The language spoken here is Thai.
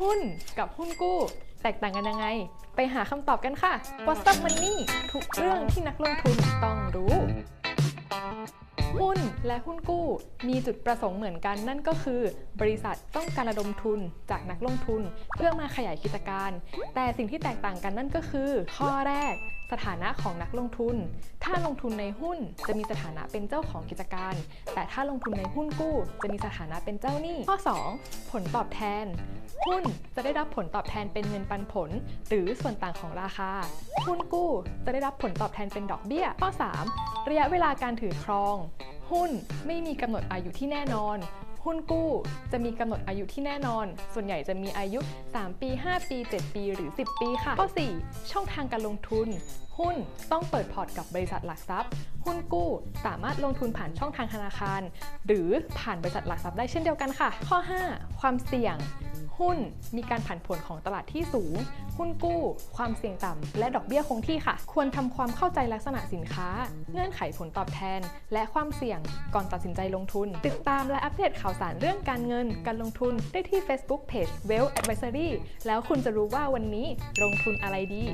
หุ้นกับหุ้นกู้ แตกต่างกันยังไง ไปหาคำตอบกันค่ะ What's up Money ทุกเรื่องที่นักลงทุนต้องรู้ หุ้นและหุ้นกู้มีจุดประสงค์เหมือนกันนั่นก็คือ บริษัทต้องการระดมทุนจากนักลงทุนเพื่อมาขยายกิจการ แต่สิ่งที่แตกต่างกันนั่นก็คือ ข้อแรกสถานะของนักลงทุน ถ้าลงทุนในหุ้นจะมีสถานะเป็นเจ้าของกิจการ แต่ถ้าลงทุนในหุ้นกู้ จะมีสถานะเป็นเจ้าหนี้ ข้อ 2 ผลตอบแทน หุ้นจะได้รับผลตอบแทนเป็นเงินปันผล หรือส่วนต่างของราคา หุ้นกู้จะได้รับผลตอบแทนเป็นดอกเบี้ย ข้อ 3 ระยะเวลาการถือครอง หุ้นไม่มีกำหนดอายุที่แน่นอน หุ้นกู้จะมีกำหนดอายุที่แน่นอน ส่วนใหญ่จะมีอายุ 3 ปี 5 ปี 7 ปีหรือ 10 ปีค่ะ ข้อ 4 ช่องทางการลงทุน หุ้นต้องเปิดพอร์ตกับบริษัทหลักทรัพย์ หุ้นกู้สามารถลงทุนผ่านช่องทางธนาคาร หรือผ่านบริษัทหลักทรัพย์ได้เช่นเดียวกันค่ะ ข้อ 5 ความเสี่ยง หุ้นมีการผันผวนของตลาดที่สูง หุ้นกู้ ความเสี่ยงต่ำ และดอกเบี้ยคงที่ค่ะ ควรทำความเข้าใจลักษณะสินค้า เงื่อนไขผลตอบแทน และความเสี่ยงก่อนตัดสินใจลงทุน ติดตามและอัปเดตข่าวสารเรื่องการเงิน การลงทุนได้ที่ Facebook Page Wealth Advisory แล้วคุณจะรู้ว่าวันนี้ลงทุนอะไรดี